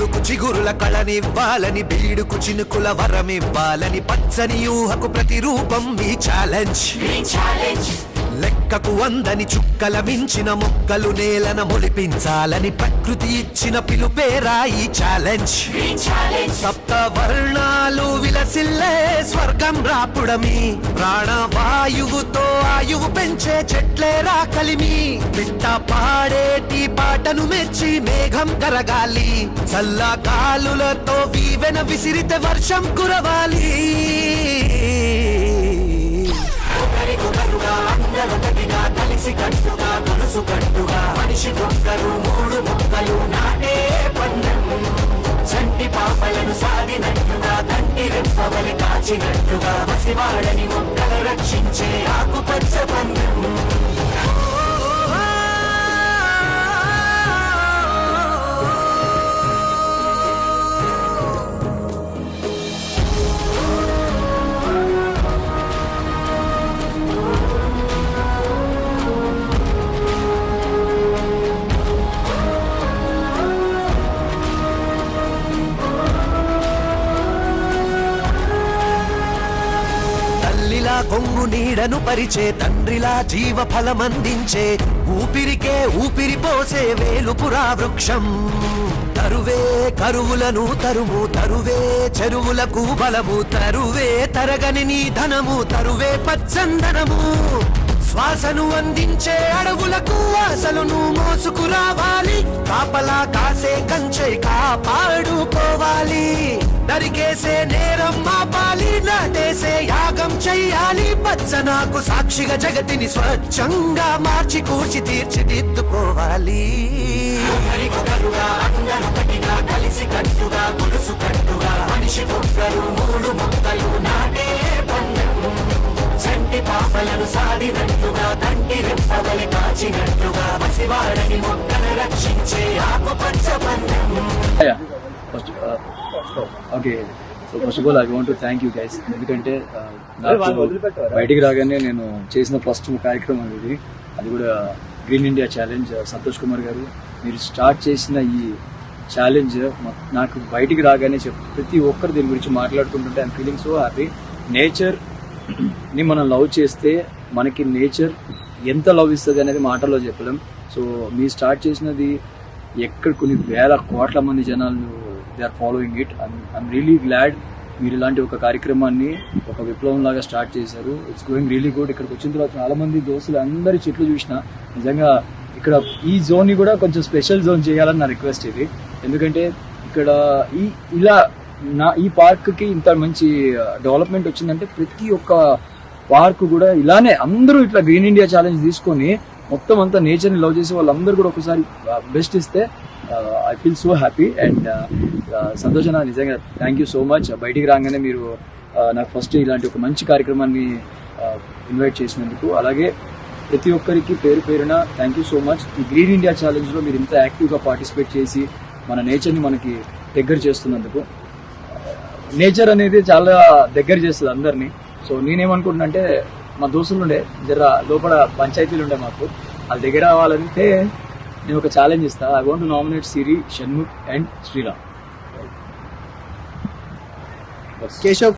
గూడుకు చిగురుల కళనివ్వాలని బీడుకు చినుకుల వరమివ్వాలని పచ్చని ఊహకు ప్రతిరూపం ఈ ఛాలెంజ్ లెక్కకు వందని చుక్కల మించిన మొక్కలు నేలన మొలిపించాలని ప్రకృతి ఇచ్చిన పిలుపేరా ఈ ఛాలెంజ్. సప్త వర్ణాలు విలసిల్లే స్వర్గం రాపుడమి. ప్రాణవాయువుతో ఆయువు పెంచే చెట్లేరా కలిమి పిట్ట పాడేటి పాటను మెచ్చి మేఘం కరగాలి. చల్ల కాలులతో వీవెన విసిరితే వర్షం కురవాలి. కలిసి కట్టుగా గొలుసు కట్టుగా మనిషి మొక్కలు మూడు మొక్కలు నాటే పందెం చంటి పాపలను సాగినట్టుగా కంటి రెప్పవలి కాచినట్టుగా పసివాడని మొక్కలు రక్షించే ఆకుపచ్చ పందెం తల్లిలా కొంగు నీడను పరిచే తండ్రిలా జీవ ఫలమందించే ఊపిరికే ఊపిరి పోసే వేలుపురా వృక్షం. తరువే కరువులను తరువు తరువే చెరువులకు బలము తరువే తరగని నీ ధనము తరువే పచ్చందనము. శ్వాసను అందించే అడవులకు ఆశలను మోసుకురావాలి. కాపలా కాసే కంచె కాపాడుకోవాలి. నరికేసే నేరం మాపాలి నాటేసే యాగం చెయ్యాలి. పచ్చనాకు సాక్షిగా జగతిని స్వచ్ఛంగా మార్చి కూర్చి తీర్చిదిద్దుకోవాలి. కలిసి కట్టుగా గొలుసు కట్టుగా కంటి రెప్పవలి కాచినట్టుగా మొక్కను రక్షించే ఆకుపచ్చ okay so first of all I want thank you guys ఎందుకంటే uh, నాకు బయటికి రాగానే నేను చేసిన ఫస్ట్ కార్యక్రమం ఇది. అది కూడా green India challenge Santosh Kumar గారు. మీరు స్టార్ట్ చేసిన ఈ ఛాలెంజ్ నాకు బయటికి రాగానే చెప్ ప్రతి ఒక్కరు దీని గురించి మాట్లాడుకుంటుంటే ఐమ్ ఫీలింగ్ సో హ్యాపీ నేచర్ని మనం లవ్ చేస్తే మనకి నేచర్ ఎంత లవ్ ఇస్తుంది అనేది మాటల్లో చెప్పలేం. సో మీరు స్టార్ట్ చేసినది ఎక్కడ కొన్ని వేల కోట్ల మంది జనాలు they are following it I'm really glad మీరు ఇలాంటి ఒక కార్యక్రమాన్ని ఒక విప్లవం లాగా స్టార్ట్ చేశారు. ఇట్స్ గోయింగ్ రియలీ గుడ్ ఇక్కడికి వచ్చిన తర్వాత చాలా మంది దోస్తులు అందరి చెట్లు చూసిన నిజంగా ఇక్కడ ఈ జోన్ని కూడా కొంచెం స్పెషల్ జోన్ చేయాలని నా రిక్వెస్ట్ ఇది. ఎందుకంటే ఇక్కడ ఈ ఇలా నా ఈ పార్క్కి ఇంత మంచి uh, డెవలప్మెంట్ వచ్చిందంటే ప్రతి ఒక్క పార్క్ కూడా ఇలానే అందరూ ఇట్లా గ్రీన్ ఇండియా ఛాలెంజ్ తీసుకొని మొత్తం అంతా నేచర్ని లవ్ చేసి వాళ్ళందరూ కూడా ఒకసారి బెస్ట్ ఇస్తే I feel so happy and సంతోషన నిజంగా. థ్యాంక్ యూ సో మచ్ బయటికి రాగానే మీరు నాకు ఫస్ట్ ఇలాంటి ఒక మంచి కార్యక్రమాన్ని ఇన్వైట్ చేసినందుకు. అలాగే ప్రతి ఒక్కరికి పేరు పేరున థ్యాంక్ యూ సో మచ్ ఈ గ్రీన్ ఇండియా ఛాలెంజ్లో మీరు ఇంత యాక్టివ్గా పార్టిసిపేట్ చేసి మన నేచర్ని మనకి దగ్గర చేస్తున్నందుకు. నేచర్ అనేది చాలా దగ్గర చేస్తుంది అందరినీ. సో నేనేమనుకుంటున్నా అంటే మా దోస్తులు ఉండే జర లోపల పంచాయతీలు ఉండే మాకు. వాళ్ళ దగ్గర రావాలంటే నేను ఒక ఛాలెంజ్ ఇస్తా I want nominate Siri Shanmukh and Sriram Keshav